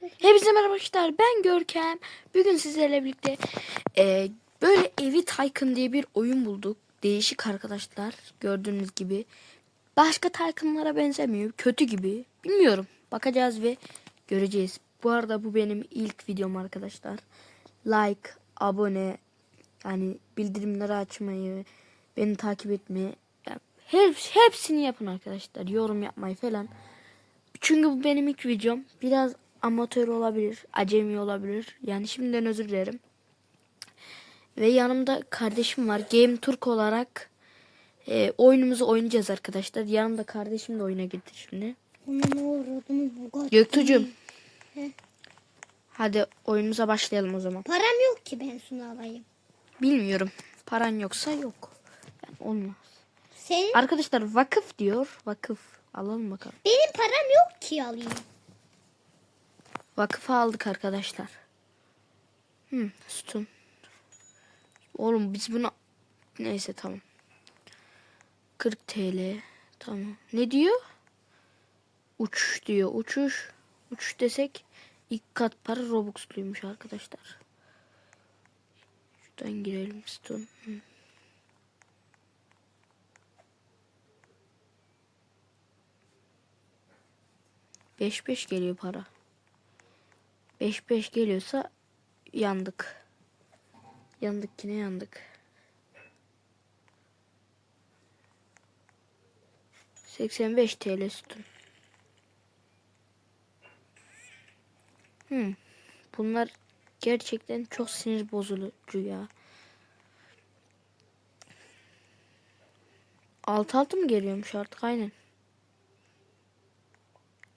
Hepinize merhaba arkadaşlar. Ben Görkem. Bugün sizlerle birlikte e, böyle Evi Tycoon diye bir oyun bulduk. Değişik arkadaşlar. Gördüğünüz gibi. Başka Tycoon'lara benzemiyor. Kötü gibi. Bilmiyorum. Bakacağız ve göreceğiz. Bu arada bu benim ilk videom arkadaşlar. Like, abone, yani bildirimleri açmayı, beni takip etmeyi, hep, hepsini yapın arkadaşlar. Yorum yapmayı falan. Çünkü bu benim ilk videom. Biraz amatör olabilir, acemi olabilir. Yani şimdiden özür dilerim. Ve yanımda kardeşim var. Game Turk olarak e, oyunumuzu oynayacağız arkadaşlar. Yanımda kardeşim de oyuna gitti şimdi. Ona uğradım Bugatti. Hadi oyunumuza başlayalım o zaman. Param yok ki ben şunu alayım. Bilmiyorum. Paran yoksa yok. Yani olmaz. Senin Arkadaşlar vakıf diyor. Vakıf. Alalım bakalım. benim param yok ki alayım. Vakıfa aldık arkadaşlar. Hmm, sütun. Oğlum biz buna... Neyse tamam. 40 TL. Tamam. Ne diyor? Uçuş diyor. Uçuş. Uçuş desek ilk kat para Robux'luymuş arkadaşlar. Şuradan girelim sütun. Hı. Beş beş geliyor para. 5-5 geliyorsa yandık. Yandık yine yandık. 85 TL sütun. Hmm. Bunlar gerçekten çok sinir bozucu ya. Alt altı mı geliyormuş artık aynen.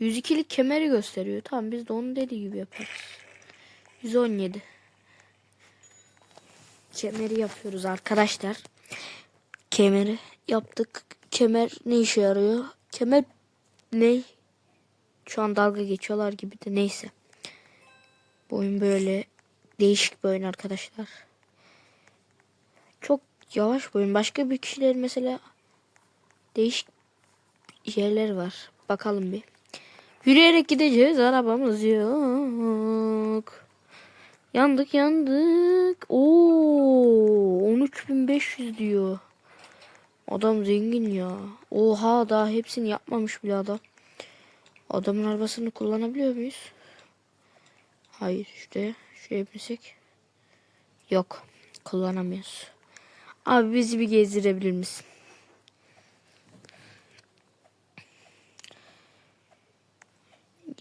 102'lik kemeri gösteriyor. Tamam biz de onun dediği gibi yaparız. 117. Kemeri yapıyoruz arkadaşlar. Kemeri yaptık. Kemer ne işe yarıyor? Kemer ne? Şu an dalga geçiyorlar gibi de neyse. Bu oyun böyle değişik bir oyun arkadaşlar. Çok yavaş bir oyun. Başka bir kişiler mesela değişik yerler var. Bakalım bir. Yürüyerek gideceğiz. Arabamız yok. Yandık yandık. Oo 13500 diyor. Adam zengin ya. Oha daha hepsini yapmamış bile adam. Adamın arabasını kullanabiliyor muyuz? Hayır işte şey yapmışsak. Yok kullanamıyoruz. Abi bizi bir gezdirebilir misin?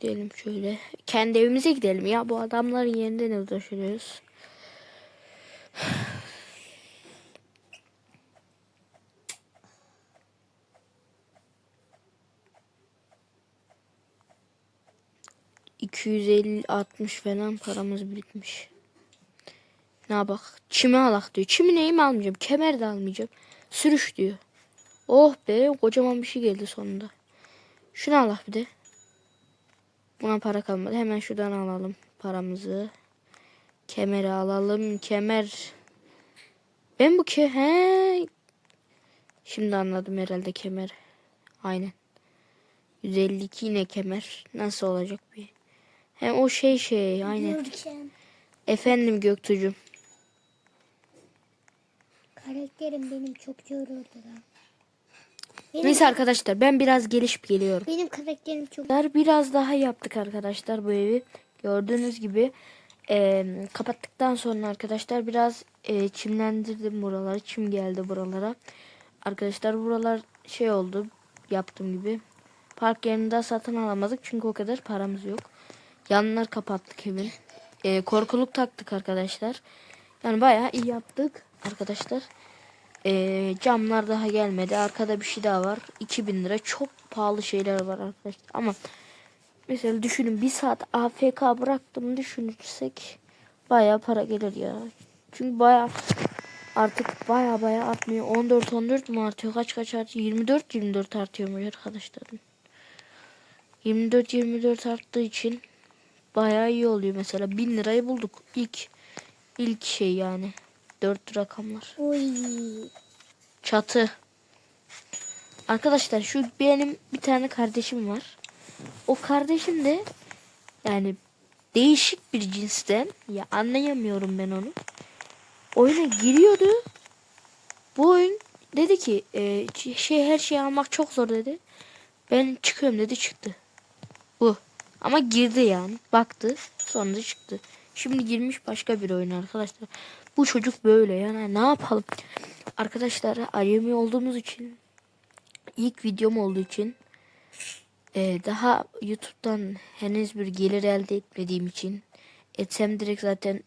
Gidelim şöyle. Kendi evimize gidelim ya. Bu adamların yerinde ne uğraşıyoruz? ...250-60 falan paramız bitmiş. Ne bak? Çimi alak diyor. Çimi neyimi almayacağım. Kemer de almayacağım. Sürüş diyor. Oh be kocaman bir şey geldi sonunda. Şunu alak bir de. Buna para kalmadı. Hemen şuradan alalım paramızı. Kemeri alalım. Kemer. Ben bu ke he. Şimdi anladım herhalde kemer. Aynen. 152 yine kemer. Nasıl olacak bir? Hem o şey şey aynen. Görkem. Efendim Göktuğ'cum. Karakterim benim çok yoruldu da. Benim, Neyse arkadaşlar ben biraz gelişip geliyorum. benim karakterim çok biraz daha yaptık arkadaşlar bu evi. Gördüğünüz gibi e, kapattıktan sonra arkadaşlar biraz e, çimlendirdim buraları. Çim geldi buralara. Arkadaşlar buralar şey oldu yaptığım gibi. Park yerinde satın alamadık çünkü o kadar paramız yok. Yanlar kapattık evin. E, korkuluk taktık arkadaşlar. Yani bayağı iyi yaptık arkadaşlar. E, camlar daha gelmedi. Arkada bir şey daha var. 2000 lira. Çok pahalı şeyler var arkadaşlar. Ama mesela düşünün bir saat AFK bıraktım düşünürsek bayağı para gelir ya. Çünkü bayağı artık bayağı bayağı artmıyor. 14 14 mu artıyor? Kaç kaç artıyor? 24 24 artıyor mu arkadaşlar? 24 24 arttığı için bayağı iyi oluyor mesela. 1000 lirayı bulduk. İlk ilk şey yani. 4 rakamlar. Oy. Çatı. Arkadaşlar şu benim bir tane kardeşim var. O kardeşim de yani değişik bir cinsten ya anlayamıyorum ben onu. Oyuna giriyordu. Bu oyun dedi ki e, şey her şeyi almak çok zor dedi. Ben çıkıyorum dedi çıktı. Bu. Ama girdi yani. Baktı. Sonra da çıktı. Şimdi girmiş başka bir oyun arkadaşlar. Bu çocuk böyle yani ne yapalım. Arkadaşlar acemi olduğumuz için ilk videom olduğu için e, daha YouTube'dan henüz bir gelir elde etmediğim için etsem direkt zaten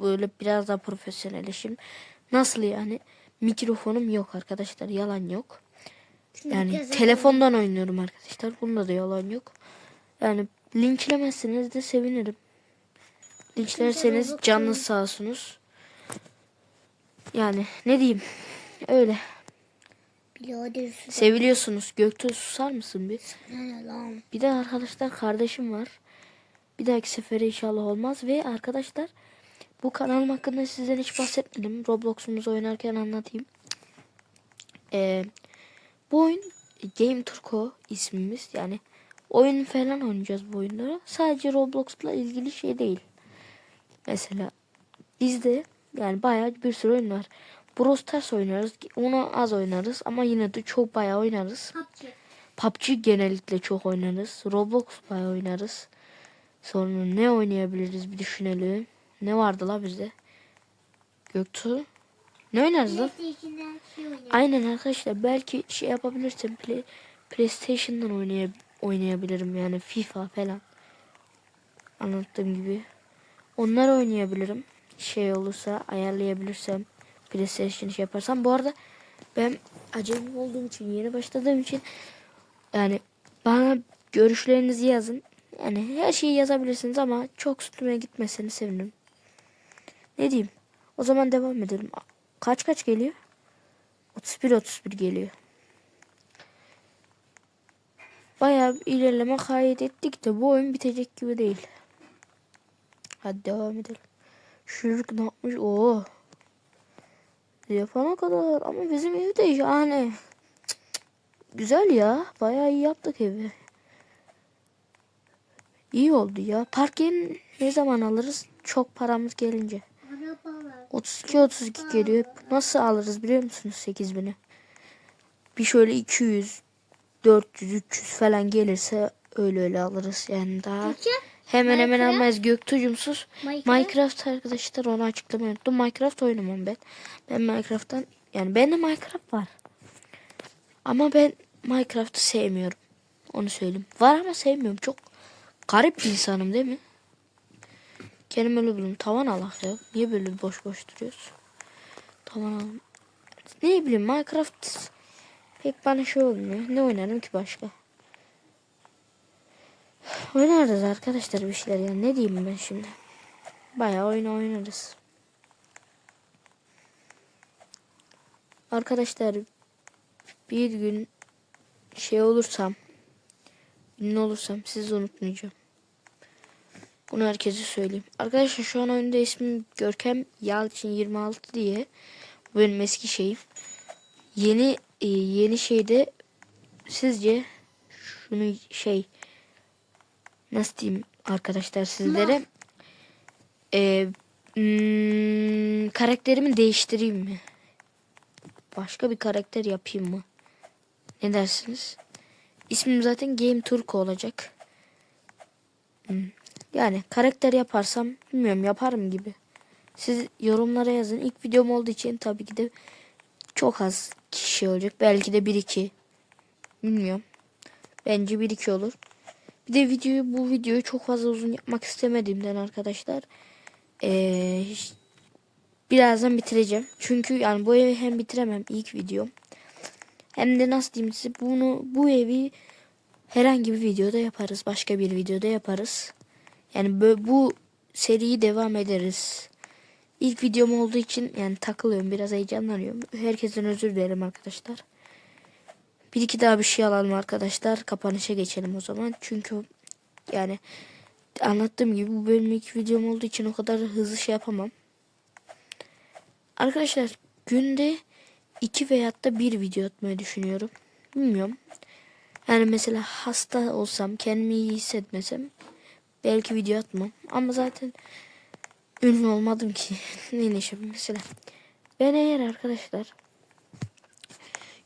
böyle biraz daha profesyonelleşim. Nasıl yani? Mikrofonum yok arkadaşlar. Yalan yok. Yani telefondan oynuyorum arkadaşlar. Bunda da yalan yok. Yani linçlemezseniz de sevinirim. Linçlerseniz canınız sağ olsunuz. Yani ne diyeyim? Öyle. Seviliyorsunuz. Göktuğ susar mısın bir? Bir de arkadaşlar kardeşim var. Bir dahaki sefere inşallah olmaz. Ve arkadaşlar bu kanalım hakkında sizden hiç bahsetmedim. Roblox'umuzu oynarken anlatayım. Ee, bu oyun Game Turco ismimiz. Yani oyun falan oynayacağız bu oyunlara. Sadece Roblox'la ilgili şey değil. Mesela bizde yani bayağı bir sürü oyun var. Brawl Stars oynarız. Onu az oynarız ama yine de çok bayağı oynarız. PUBG. PUBG genellikle çok oynarız. Roblox bayağı oynarız. Sonra ne oynayabiliriz bir düşünelim. Ne vardı la bizde? Göktuğ. Ne oynarız lan? Şey. Aynen arkadaşlar belki şey yapabilirsem play, PlayStation'dan oynay oynayabilirim yani FIFA falan. Anlattığım gibi. Onları oynayabilirim. Şey olursa ayarlayabilirsem PlayStation şey yaparsam. Bu arada ben acemi olduğum için yeni başladığım için yani bana görüşlerinizi yazın. Yani her şeyi yazabilirsiniz ama çok üstüme gitmesini sevinirim. Ne diyeyim? O zaman devam edelim. Kaç kaç geliyor? 31 31 geliyor. Bayağı bir ilerleme kaydettik de bu oyun bitecek gibi değil. Hadi devam edelim. Çocuk ne yapmış? Oo. Yapana kadar ama bizim evde yani Cık, cık. güzel ya. Bayağı iyi yaptık evi. İyi oldu ya. Park yerini ne zaman alırız? Çok paramız gelince. Araba var. 32 32 geliyor. Nasıl alırız biliyor musunuz 8000'i? Bir şöyle 200 400 300 falan gelirse öyle öyle alırız yani daha. Peki, Hemen hemen Minecraft? almayız Göktuğ'cumsuz. Minecraft? Minecraft arkadaşlar onu açıklamayı unuttum. Minecraft oynamam ben. Ben Minecraft'tan yani bende Minecraft var. Ama ben Minecraft'ı sevmiyorum. Onu söyleyeyim. Var ama sevmiyorum. Çok garip bir insanım değil mi? Kendim öyle buldum. Tavan alak ya. Niye böyle boş boş duruyoruz? Tavan alalım. Ne bileyim Minecraft pek bana şey olmuyor. Ne oynarım ki başka? Oynarız arkadaşlar bir şeyler ya. Ne diyeyim ben şimdi? Bayağı oyun oynarız. Arkadaşlar bir gün şey olursam ünlü olursam sizi unutmayacağım. Bunu herkese söyleyeyim. Arkadaşlar şu an oyunda ismim Görkem Yalçın 26 diye. Bu benim eski şeyim. Yeni e, yeni şeyde sizce şunu şey nasıl diyeyim arkadaşlar sizlere e, hmm, karakterimi değiştireyim mi? Başka bir karakter yapayım mı? Ne dersiniz? İsmim zaten Game Turko olacak. Hmm. Yani karakter yaparsam bilmiyorum yaparım gibi. Siz yorumlara yazın. İlk videom olduğu için tabii ki de çok az kişi olacak. Belki de 1-2. Bilmiyorum. Bence 1-2 olur. Bir de videoyu bu videoyu çok fazla uzun yapmak istemediğimden arkadaşlar ee, birazdan bitireceğim. Çünkü yani bu evi hem bitiremem ilk videom. Hem de nasıl diyeyim size bunu bu evi herhangi bir videoda yaparız. Başka bir videoda yaparız. Yani bö- bu seriyi devam ederiz. İlk videom olduğu için yani takılıyorum biraz heyecanlanıyorum. Herkesten özür dilerim arkadaşlar. Bir iki daha bir şey alalım arkadaşlar. Kapanışa geçelim o zaman. Çünkü yani anlattığım gibi bu benim ilk videom olduğu için o kadar hızlı şey yapamam. Arkadaşlar günde iki veyahut da bir video atmayı düşünüyorum. Bilmiyorum. Yani mesela hasta olsam kendimi iyi hissetmesem Belki video atmam. Ama zaten ünlü olmadım ki. ne neşe mesela. Ben eğer arkadaşlar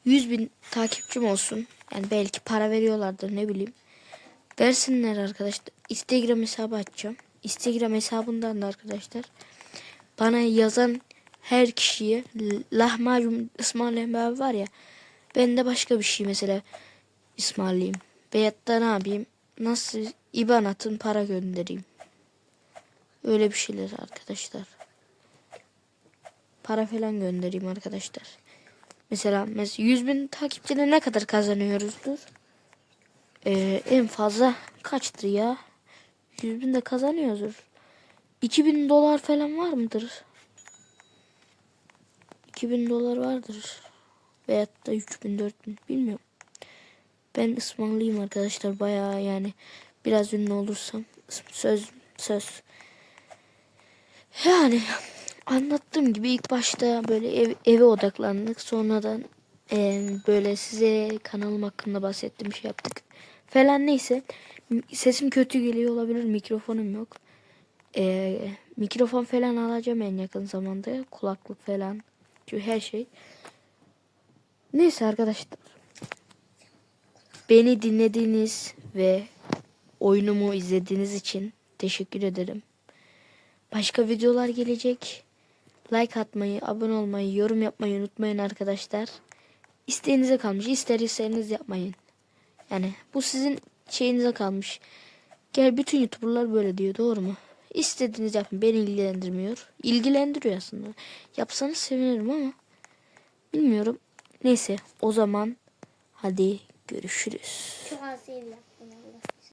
100 bin takipçim olsun. Yani belki para veriyorlardır ne bileyim. Versinler arkadaşlar. Instagram hesabı açacağım. Instagram hesabından da arkadaşlar bana yazan her kişiye lahmacun ısmarlayan bir abi var ya ben de başka bir şey mesela ısmarlayayım. Veyahut da ne yapayım? Nasıl IBAN atın para göndereyim. Öyle bir şeyler arkadaşlar. Para falan göndereyim arkadaşlar. Mesela, mesela 100 bin takipçide ne kadar kazanıyoruzdur? Ee, en fazla kaçtır ya? 100 bin de kazanıyoruzdur. 2000 dolar falan var mıdır? 2000 dolar vardır. Veyahut da 3000 4000 bilmiyorum. Ben ısmarlayayım arkadaşlar bayağı yani biraz ünlü olursam söz söz. Yani anlattığım gibi ilk başta böyle ev, eve odaklandık. Sonradan eee, böyle size kanalım hakkında bahsettiğim şey yaptık. Falan neyse. Sesim kötü geliyor olabilir. Mikrofonum yok. Eee, mikrofon falan alacağım en yakın zamanda. Kulaklık falan. Çünkü her şey. Neyse arkadaşlar. Beni dinlediğiniz ve oyunumu izlediğiniz için teşekkür ederim. Başka videolar gelecek. Like atmayı, abone olmayı, yorum yapmayı unutmayın arkadaşlar. İsteğinize kalmış. İster isterseniz yapmayın. Yani bu sizin şeyinize kalmış. Gel bütün YouTuber'lar böyle diyor doğru mu? İstediğiniz yapın. Beni ilgilendirmiyor. İlgilendiriyor aslında. Yapsanız sevinirim ama bilmiyorum. Neyse o zaman hadi görüşürüz. Çok az seviyorum.